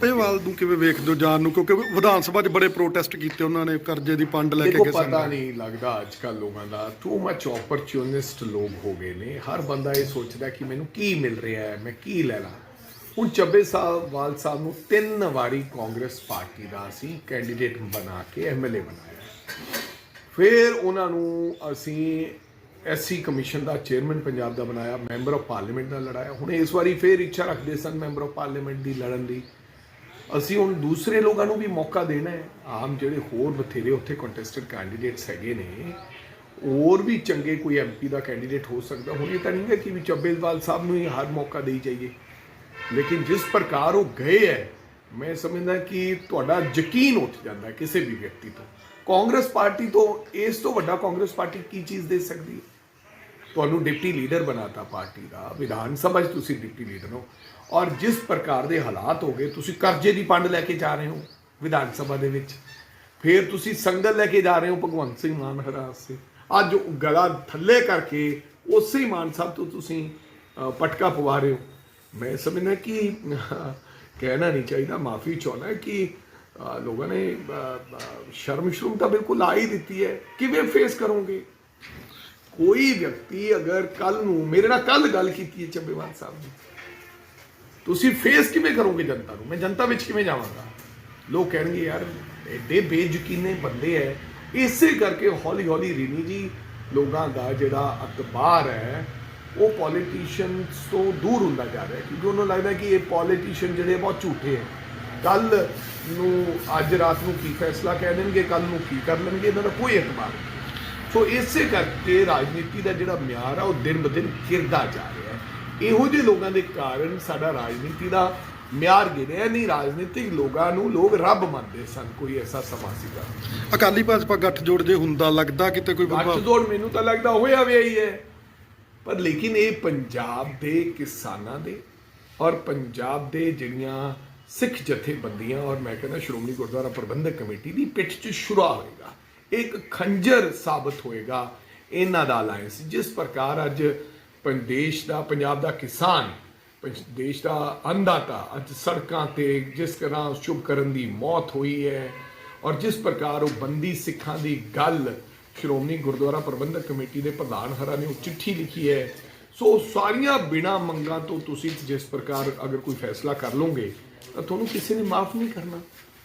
ਪੇਵਾਲ ਨੂੰ ਕਿਵੇਂ ਵੇਖਦੇ ਹੋ ਜਾਣ ਨੂੰ? ਕਿਉਂਕਿ ਵਿਧਾਨ ਸਭਾ 'ਚ ਬੜੇ ਪ੍ਰੋਟੈਸਟ ਕੀਤੇ ਉਹਨਾਂ ਨੇ ਕਰਜ਼ੇ ਦੀ ਪੰਡ ਲੈ ਕੇ ਦੇਖੋ ਕਿਸਾਨਾਂ ਪਤਾ ਨਹੀਂ ਲੱਗਦਾ ਅੱਜ ਕੱਲ ਲੋਕਾਂ ਦਾ ਟੂ ਮੱਚ ਓਪਰਚੁਨਿਸਟ ਲੋਕ ਹੋ ਗਏ ਨੇ। ਹਰ ਬੰਦਾ ਇਹ ਸੋਚਦਾ ਕਿ ਮੈਨੂੰ ਕੀ ਮਿਲ ਰਿਹਾ ਹੈ ਮੈਂ ਕੀ ਲੈ ਲਾਂ। ਹੁਣ ਚੱਬੇ ਸਾਹਿਬ ਵਾਲ ਸਾਹਿਬ ਨੂੰ ਤਿੰਨ ਵਾਰੀ ਕਾਂਗਰਸ ਪਾਰਟੀ ਦਾ ਅਸੀਂ ਕੈਂਡੀਡੇਟ ਬਣਾ ਕੇ ਐਮਐਲਏ ਬਣਾਇਆ। ਫਿਰ ਉਹਨਾਂ ਨੂੰ ਅਸੀਂ ਐਸਸੀ ਕਮਿਸ਼ਨ ਦਾ ਚੇਅਰਮੈਨ ਪੰਜਾਬ ਦਾ ਬਣਾਇਆ ਮੈਂਬਰ ਆਫ ਪਾਰਲੀਮੈਂਟ ਦਾ ਲੜਾਇਆ। ਹੁਣ ਇਸ ਵਾਰੀ ਫਿਰ ਇੱਛਾ ਰੱਖਦੇ ਸਨ ਮੈਂਬਰ ਆਫ ਪਾਰਲੀਮੈਂਟ ਦੀ ਲੜਨ ਦੀ। ਅਸੀਂ ਹੁਣ ਦੂਸਰੇ ਲੋਕਾਂ ਨੂੰ ਵੀ ਮੌਕਾ ਦੇਣਾ ਹੈ। ਆਮ ਜਿਹੜੇ ਹੋਰ ਬਥੇਰੇ ਉੱਥੇ ਕੰਟੈਸਟਡ ਕੈਂਡੀਡੇਟਸ ਹੈਗੇ ਨੇ, ਹੋਰ ਵੀ ਚੰਗੇ ਕੋਈ ਐਮਪੀ ਦਾ ਕੈਂਡੀਡੇਟ ਹੋ ਸਕਦਾ। ਹੁਣ ਇਹ ਤਾਂ ਨਹੀਂ ਹੈ ਕਿ ਵੀ ਚੱਬੇਵਾਲ ਸਾਹਿਬ ਨੂੰ ਹੀ ਹਰ ਮੌਕਾ ਦੇਈ ਜਾਈਏ। ਲੇਕਿਨ ਜਿਸ ਪ੍ਰਕਾਰ ਉਹ ਗਏ ਹੈ, ਮੈਂ ਸਮਝਦਾ ਕਿ ਤੁਹਾਡਾ ਯਕੀਨ ਉੱਠ ਜਾਂਦਾ ਕਿਸੇ ਵੀ ਵਿਅਕਤੀ ਤੋਂ। ਕਾਂਗਰਸ ਪਾਰਟੀ ਤੋਂ, ਇਸ ਤੋਂ ਵੱਡਾ ਕਾਂਗਰਸ ਪਾਰਟੀ ਕੀ ਚੀਜ਼ ਦੇ ਸਕਦੀ ਹੈ? ਤੁਹਾਨੂੰ ਡਿਪਟੀ ਲੀਡਰ ਬਣਾਤਾ ਪਾਰਟੀ ਦਾ, ਵਿਧਾਨ ਸਭਾ 'ਚ ਤੁਸੀਂ ਡਿਪਟੀ ਲੀਡਰ ਹੋ। ਔਰ ਜਿਸ ਪ੍ਰਕਾਰ ਦੇ ਹਾਲਾਤ ਹੋ ਗਏ, ਤੁਸੀਂ ਕਰਜ਼ੇ ਦੀ ਪੰਡ ਲੈ ਕੇ ਜਾ ਰਹੇ ਹੋ ਵਿਧਾਨ ਸਭਾ ਦੇ ਵਿੱਚ। ਫਿਰ ਤੁਸੀਂ ਸੰਗਤ ਲੈ ਕੇ ਜਾ ਰਹੇ ਹੋ ਭਗਵੰਤ ਸਿੰਘ ਮਾਨ ਹਰਾਸ ਅੱਜ ਗਲਾ ਥੱਲੇ ਕਰਕੇ ਉਸੇ ਮਾਨ ਸਾਹਿਬ ਤੋਂ ਤੁਸੀਂ ਪਟਕਾ ਪਵਾ ਰਹੇ ਹੋ। ਮੈਂ ਸਮਝਦਾ ਕਿ ਕਹਿਣਾ ਨਹੀਂ ਚਾਹੀਦਾ, ਮਾਫੀ ਚਾਹੁੰਦਾ ਕਿ ਲੋਕਾਂ ਨੇ ਸ਼ਰਮ ਸ਼ਰਮ ਤਾਂ ਬਿਲਕੁਲ ਆ ਹੀ ਦਿੱਤੀ ਹੈ। ਕਿਵੇਂ ਫੇਸ ਕਰੋਗੇ? ਕੋਈ ਵਿਅਕਤੀ ਅਗਰ ਕੱਲ ਨੂੰ ਮੇਰੇ ਨਾਲ ਕੱਲ ਗੱਲ ਕੀਤੀ ਹੈ ਚੱਬੇਵਾਲ ਸਾਹਿਬ ਨੇ, ਤੁਸੀਂ ਫੇਸ ਕਿਵੇਂ ਕਰੋਗੇ ਜਨਤਾ ਨੂੰ? ਮੈਂ ਜਨਤਾ ਵਿੱਚ ਕਿਵੇਂ ਜਾਵਾਂਗਾ? ਲੋਕ ਕਹਿਣਗੇ, ਯਾਰ, ਐਡੇ ਬੇਯਕੀਨੇ ਬੰਦੇ ਐ। ਇਸੇ ਕਰਕੇ ਹੌਲੀ ਹੌਲੀ ਰੀਨੀ ਜੀ, ਲੋਕਾਂ ਦਾ ਜਿਹੜਾ ਅਖਬਾਰ ਹੈ ਉਹ ਪੋਲੀਟੀਸ਼ੀਅਨਸ ਤੋਂ ਦੂਰ ਹੁੰਦਾ ਜਾ ਰਿਹਾ ਕਿਉਂਕਿ ਉਹਨੂੰ ਲੱਗਦਾ ਕਿ ਇਹ ਪੋਲੀਟੀਸ਼ੀਅਨ ਜਿਹੜੇ ਬਹੁਤ ਝੂਠੇ ਹੈ ਕੱਲ ਨੂੰ, ਅੱਜ ਰਾਤ ਨੂੰ ਕੀ ਫੈਸਲਾ ਕਹਿ ਦੇਣਗੇ, ਕੱਲ ਨੂੰ ਕੀ ਕਰ ਲੈਣਗੇ, ਇਹਨਾਂ ਦਾ ਕੋਈ ਇਤਬਾਰ ਨਹੀਂ। ਸੋ ਇਸੇ ਕਰਕੇ ਰਾਜਨੀਤੀ ਦਾ ਜਿਹੜਾ ਮਿਆਰ ਆ ਉਹ ਦਿਨ ਬ ਦਿਨ ਗਿਰਦਾ ਜਾ ਰਿਹਾ ਹੈ। ਇਹੋ ਜਿਹੇ ਲੋਕਾਂ ਦੇ ਕਾਰਨ ਸਾਡਾ ਰਾਜਨੀਤੀ ਦਾ ਮਿਆਰ ਗਿਰਿਆ। ਨਹੀਂ ਰਾਜਨੀਤਿਕ ਲੋਕਾਂ ਨੂੰ ਲੋਕ ਰੱਬ ਮੰਨਦੇ ਸਨ ਕੋਈ ਐਸਾ ਸਮਾਂ ਸੀਗਾ। ਅਕਾਲੀ ਭਾਜਪਾ ਗੱਠਜੋੜ ਜੇ ਹੁੰਦਾ ਲੱਗਦਾ ਕਿਤੇ ਕੋਈ ਗੱਠ ਪ੍ਰਭਾਵ ਜੋੜ ਮੈਨੂੰ ਤਾਂ ਲੱਗਦਾ ਹੋਇਆ ਵੀ ਹੀ ਹੈ। ਪਰ ਲੇਕਿਨ ਇਹ ਪੰਜਾਬ ਦੇ ਕਿਸਾਨਾਂ ਦੇ ਔਰ ਪੰਜਾਬ ਦੇ ਜਿਹੜੀਆਂ ਸਿੱਖ ਜਥੇਬੰਦੀਆਂ ਔਰ ਮੈਂ ਕਹਿੰਦਾ ਸ਼੍ਰੋਮਣੀ ਗੁਰਦੁਆਰਾ ਪ੍ਰਬੰਧਕ ਕਮੇਟੀ ਦੀ ਪਿੱਠ 'ਚ ਸ਼ੁਰਾ ਹੋਏਗਾ। ਇੱਕ ਖੰਜਰ ਸਾਬਤ ਹੋਏਗਾ ਇਹਨਾਂ ਦਾ ਅਲਾਈਅੰਸ ਜਿਸ ਪ੍ਰਕਾਰ ਅੱਜ ਪੰ- ਦੇਸ਼ ਦਾ, ਪੰਜਾਬ ਦਾ ਕਿਸਾਨ ਪੰਜ- ਦੇਸ਼ ਦਾ ਅੰਦਾਤਾ ਅੱਜ ਸੜਕਾਂ ਤੇ ਜਿਸ ਤਰ੍ਹਾਂ ਸ਼ੁਭ ਕਰਨ ਦੀ ਮੌਤ ਹੋਈ ਹੈ ਔਰ ਜਿਸ ਪ੍ਰਕਾਰ ਉਹ ਬੰਦੀ ਸਿੱਖਾਂ ਦੀ ਗੱਲ ਸ਼੍ਰੋਮਣੀ ਗੁਰਦੁਆਰਾ ਪ੍ਰਬੰਧਕ ਕਮੇਟੀ ਦੇ ਪ੍ਰਧਾਨ ਹਰਾ ਨੇ ਉਹ ਚਿੱਠੀ ਲਿਖੀ ਹੈ। ਸੋ ਸਾਰੀਆਂ ਬਿਨਾ ਮੰਗਾਂ ਤੋਂ ਤੁਸੀਂ ਜਿਸ ਪ੍ਰਕਾਰ ਅਗਰ ਕੋਈ ਫੈਸਲਾ ਕਰ ਲਓਗੇ ਤਾਂ ਤੁਹਾਨੂੰ ਕਿਸੇ ਨੇ ਮਾਫ ਨਹੀਂ ਕਰਨਾ।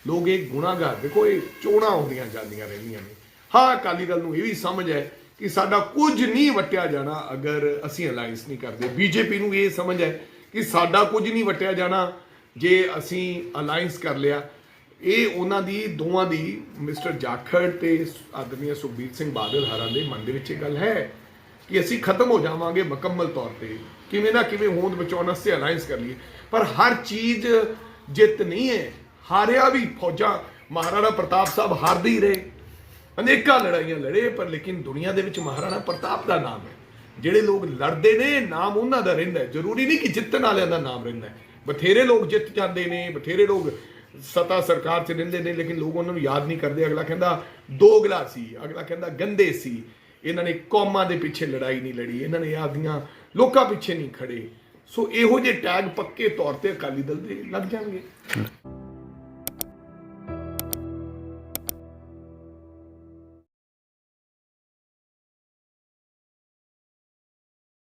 ਲੋਕ ਇਹ ਗੁਨਾਹਗਾਰ, ਦੇਖੋ ਇਹ ਚੋਣਾਂ ਆਉਂਦੀਆਂ ਜਾਂਦੀਆਂ ਰਹਿੰਦੀਆਂ ਨੇ। ਹਾਂ, ਅਕਾਲੀ ਦਲ ਨੂੰ ਇਹ ਵੀ ਸਮਝ ਹੈ ਕਿ ਸਾਡਾ ਕੁਝ ਨਹੀਂ ਵਟਿਆ ਜਾਣਾ ਅਗਰ ਅਸੀਂ ਅਲਾਈਅੰਸ ਨਹੀਂ ਕਰਦੇ। ਬੀਜੇਪੀ ਨੂੰ ਇਹ ਸਮਝ ਹੈ ਕਿ ਸਾਡਾ ਕੁਝ ਨਹੀਂ ਵਟਿਆ ਜਾਣਾ ਜੇ ਅਸੀਂ ਅਲਾਈਅੰਸ ਕਰ ਲਿਆ। ਇਹ ਉਹਨਾਂ ਦੀ, ਦੋਵਾਂ ਦੀ, ਮਿਸਟਰ ਜਾਖੜ ਤੇ ਆਦਮੀ ਸੁਖਬੀਰ ਸਿੰਘ ਬਾਦਲ ਹਰਾਂ ਦੇ ਮਨ ਦੇ ਵਿੱਚ ਇਹ ਗੱਲ ਹੈ ਕਿ ਅਸੀਂ ਖਤਮ ਹੋ ਜਾਵਾਂਗੇ ਮੁਕੰਮਲ ਤੌਰ ਤੇ। ਕਿਵੇਂ ਨਾ ਕਿਵੇਂ ਹੋਂਦ ਬਚਾਉਣ ਵਾਸਤੇ ਅਲਾਈਅੰਸ ਕਰ ਲਈਏ। ਪਰ ਹਰ ਚੀਜ਼ ਜਿੱਤ ਨਹੀਂ ਹੈ। ਹਾਰਿਆ ਵੀ ਫੌਜਾਂ, ਮਹਾਰਾਣਾ ਪ੍ਰਤਾਪ ਸਾਹਿਬ ਹਾਰਦੇ ਹੀ ਰਹੇ। ਅਨੇਕਾਂ ਲੜਾਈਆਂ ਲੜੇ, ਪਰ ਲੇਕਿਨ ਦੁਨੀਆ ਦੇ ਵਿੱਚ ਮਹਾਰਾਣਾ ਪ੍ਰਤਾਪ ਦਾ ਨਾਮ ਹੈ। ਜਿਹੜੇ ਲੋਕ ਲੜਦੇ ਨੇ, ਨਾਮ ਉਹਨਾਂ ਦਾ ਰਹਿੰਦਾ ਜ਼ਰੂਰੀ ਨਹੀਂ ਕਿ ਜਿੱਤਣ ਵਾਲਿਆਂ ਦਾ ਨਾਮ ਰਹਿੰਦਾ ਬਥੇਰੇ ਲੋਕ ਜਿੱਤ ਜਾਂਦੇ ਨੇ, ਬਥੇਰੇ ਲੋਕ ਸਤਾ ਸਰਕਾਰ 'ਚ ਰਹਿੰਦੇ ਨੇ, ਲੇਕਿਨ ਲੋਕ ਉਹਨਾਂ ਨੂੰ ਯਾਦ ਨਹੀਂ ਕਰਦੇ। ਅਗਲਾ ਕਹਿੰਦਾ, ਦੋਗਲਾ ਸੀ। ਅਗਲਾ ਕਹਿੰਦਾ, ਗੰਦੇ ਸੀ। ਇਹਨਾਂ ਨੇ ਕੌਮਾਂ ਦੇ ਪਿੱਛੇ ਲੜਾਈ ਨਹੀਂ ਲੜੀ। ਇਹਨਾਂ ਨੇ ਆਪਦੀਆਂ ਲੋਕਾਂ ਪਿੱਛੇ ਨਹੀਂ ਖੜੇ। ਸੋ ਇਹੋ ਜਿਹੇ ਟੈਗ ਪੱਕੇ ਤੌਰ ਤੇ ਅਕਾਲੀ ਦਲ ਦੇ ਲੱਗ ਜਾਣਗੇ।